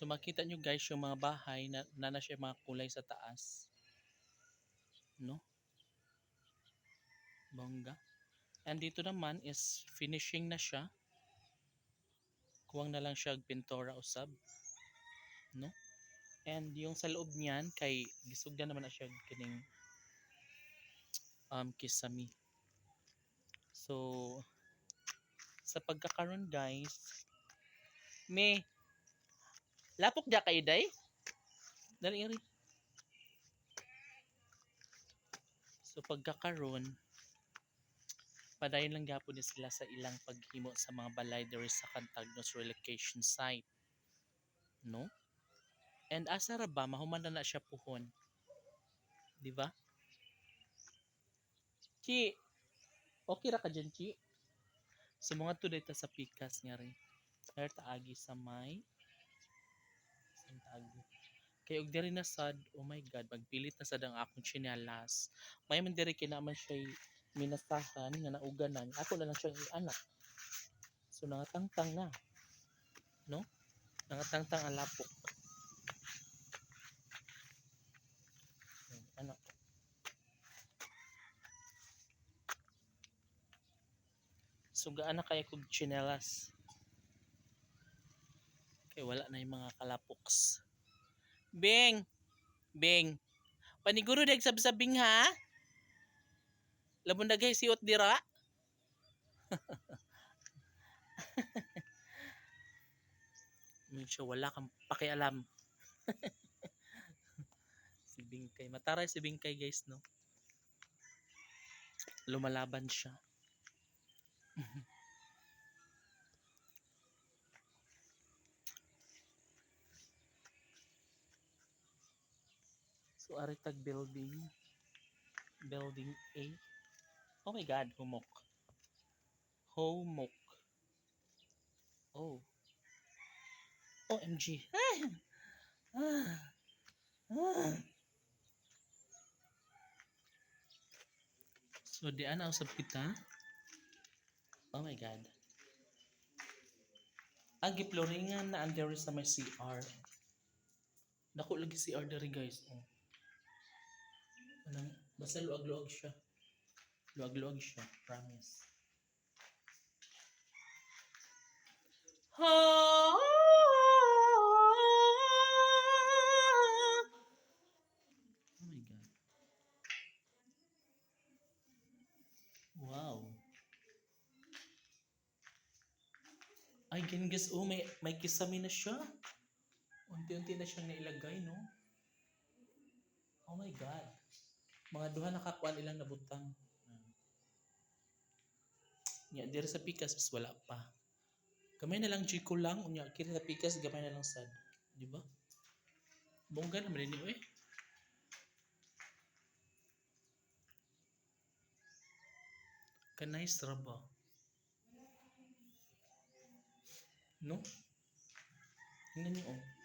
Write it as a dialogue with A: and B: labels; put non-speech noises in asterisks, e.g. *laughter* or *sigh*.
A: So makita nyo guys yung mga bahay na, na na siya mga kulay sa taas. No? Bongga. And dito naman is finishing na siya. Kuwang na lang siya pintura usab. No? And yung sa loob niyan kay gisugdan naman na siya kining um kisami. So sa pagkakaroon guys, may lapok dia kayo day? Dali iri. So pagkakaroon, padayon lang gyapon ni sila sa ilang paghimo sa mga balay diri sa Cantagnos relocation site. No? And asa ra ba mahuman na na siya puhon. Di ba? Chi, okay ra ka dyan, Chi? So mga to dito sa pikas nga rin. Air taagi sa may taagi. Kay og diri na sad, oh my god, magpilit na sad ang akong tsinelas. May man diri kinaman siya minasahan nga nauganan. Ako na lang siyang ianak. So nangatangtang na. No? Nangatangtang ang lapok. Ano? So gaan na kaya kog tsinelas. Kay wala na yung mga kalapoks. Beng! Beng! Paniguro dag sabsabing ha? Labon dagay siot dira? *laughs* Medyo wala kang pakialam. *laughs* si Bingkay. Mataray si Bingkay guys, no? Lumalaban siya. So, Aritag Building. Building A. Oh my God, humok. Humok. Oh. OMG. Ah. *sighs* Ah. So, di ana usab kita. Oh my God. Ang giploringan na under sa may CR. Dako lagi CR dari guys. Oh. Anong, basta luag-luag siya. Luag-luag siya. Promise. Oh my God. Wow. Ay, gingas. Oh, may, may kisame na siya. Unti-unti na siyang nailagay, no? Oh my God. Mga duha nakakuan ilang nabutang. Nya, diri sa pikas, mas wala pa. Gamay na lang Chico lang. Unya, kira sa pikas, gamay na lang sad. Di ba? Bongga naman din eh. Kanay ba? No? Tingnan niyo oh.